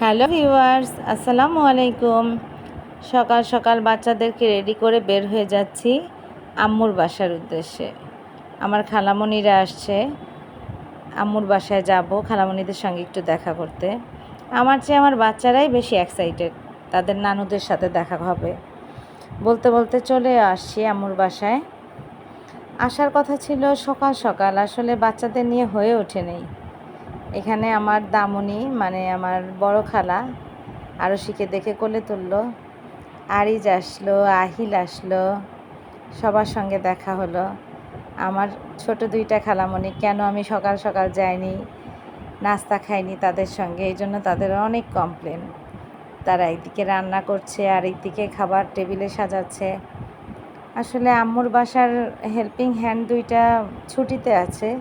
Hello viewers, আসসালামু আলাইকুম। সকাল সকাল বাচ্চাদেরকে রেডি করে বের হয়ে যাচ্ছি আম্মুর বাসার উদ্দেশ্যে। আমার খালামণিরা আসছে। আম্মুর বাসায় যাব, খালামণিদের সঙ্গে একটু দেখা করতে। আমার চেয়ে আমার বাচ্চারাই বেশি এক্সাইটেড তাদের নানুদের সাথে দেখা হবে। বলতে বলতে চলে আসছি আম্মুর বাসায়। আসার কথা ছিল সকাল সকাল, আসলে বাচ্চাদের নিয়ে হয়ে ওঠে নেই। এখানে আমার দামনি মানে আমার বড় খালা, আরশিকে দেখে কোলে তুললো। আরিজ আসলো, আহিল আসলো, সবার সঙ্গে দেখা হলো। আমার ছোট দুইটা খালামণি, কেন আমি সকাল সকাল যাইনি, নাস্তা খাইনি তাদের সঙ্গে, এই জন্য তাদের অনেক কমপ্লেন তারা একদিকে রান্না করছে, আর একদিকে খাবার টেবিলে সাজাচ্ছে। আসলে আম্মুর বাসার হেল্পিং হ্যান্ড দুইটা ছুটিতে আছে।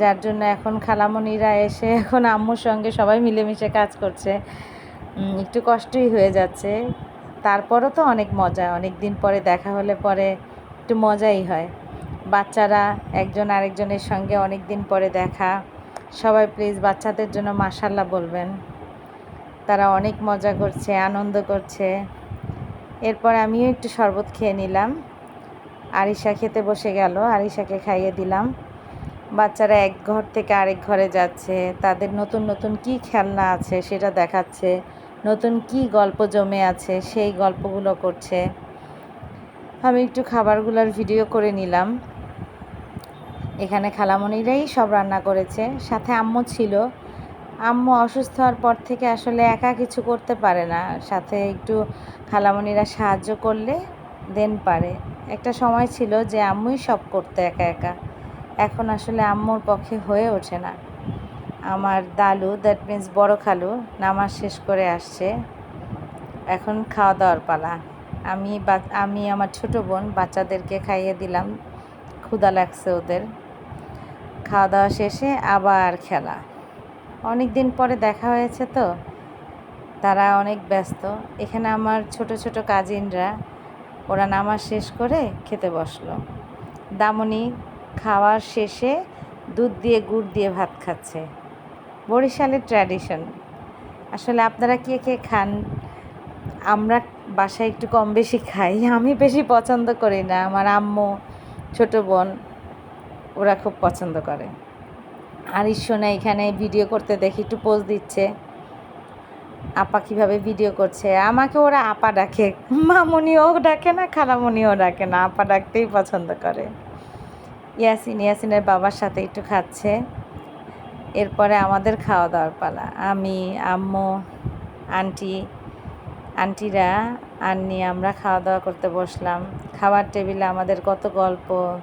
যার জন্য এখন খালামণিরা এসে, এখন আম্মুর সঙ্গে সবাই মিলেমিশে কাজ করছে। একটু কষ্টই হয়ে যাচ্ছে। তারপরও তো অনেক মজা অনেক দিন পরে দেখা হলে পরে একটু মজাই হয়। বাচ্চারা, একজন আরেকজনের সঙ্গে অনেক দিন পরে দেখা। সবাই প্লিজ বাচ্চাদের জন্য মাসাল্লাহ বলবেন। তারা অনেক মজা করছে, আনন্দ করছে। এরপর আমিও একটু শরবত খেয়ে নিলাম। আরিশা খেতে বসে গেল, আরিশাকে খাইয়ে দিলাম। বাচ্চারা এক ঘর থেকে আরেক ঘরে যাচ্ছে, তাদের নতুন নতুন কি খেলনা আছে সেটা দেখাচ্ছে, নতুন কি গল্প জমে আছে সেই গল্পগুলো করছে। আমি একটু খাবারগুলোর ভিডিও করে নিলাম। এখানে খালামণিরাই সব রান্না করেছে, সাথে আম্মু ছিল। আম্মু অসুস্থ হওয়ার পর থেকে আসলে একা কিছু করতে পারে না, সাথে একটু খালামণিরা সাহায্য করলে দেন পারে। একটা সময় ছিল যে আম্মুই সব করতে একা একা। এখন আসলে আম্মুর পক্ষে হয়ে ওঠে না। আমার দালু দ্যাট মিন্স বড় খালু, নামাজ শেষ করে আসছে। এখন খাওয়া দাওয়ার পালা। আমি আমি আমার ছোট বোন বাচ্চাদেরকে খাইয়ে দিলাম। ক্ষুদা লাগছে ওদের। খাওয়া দাওয়া শেষে আবার খেলা। অনেক দিন পরে দেখা হয়েছে তো। তারা অনেক ব্যস্ত। এখানে আমার ছোট ছোট কাজিনরা, ওরা নামাজ শেষ করে খেতে বসল। দামনি খাওয়ার শেষে দুধ দিয়ে, গুড় দিয়ে ভাত খাচ্ছে। বরিশালের ট্র্যাডিশন। আসলে আপনারা কে কে খান? আমরা বাসায় একটু কম বেশি খাই। আমি বেশি পছন্দ করি না। আমার আম্মু, ছোট বোন, ওরা খুব পছন্দ করে। আর ঈশ্বনা এখানে ভিডিও করতে দেখি, একটু পোজ দিচ্ছে। আপা কীভাবে ভিডিও করছে? আমাকে ওরা আপা ডাকে। মামুনিও ডাকে না, খালামুনিও ডাকে না। আপা ডাকতেই পছন্দ করে। ইয়াসিন, ইয়াসিনের বাবার সাথে একটু খাচ্ছে। এরপরে আমাদের খাওয়া দাওয়ার পালা। আমি, আম্মু, আন্টি, আন্টিরা, আন্নি, আমরা খাওয়া দাওয়া করতে বসলাম। খাবার টেবিলে আমাদের কত গল্প,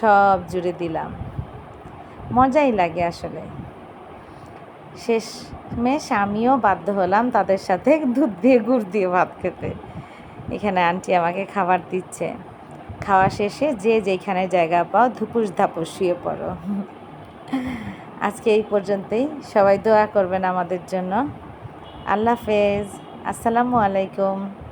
সব জুড়ে দিলাম। মজাই লাগে আসলে। শেষ মেশ আমিও বাধ্য হলাম তাদের সাথে দুধ দিয়ে, গুড় দিয়ে ভাত খেতে। এখানে আন্টি আমাকে খাবার দিচ্ছে। খাওয়া শেষে যে যেখানে জায়গা পাও ধুপুস ধাপুস শুয়ে পড়ো। আজকে এই পর্যন্তই। সবাই দোয়া করবেন আমাদের জন্য। আল্লাহ হাফেজ। আসসালামু আলাইকুম।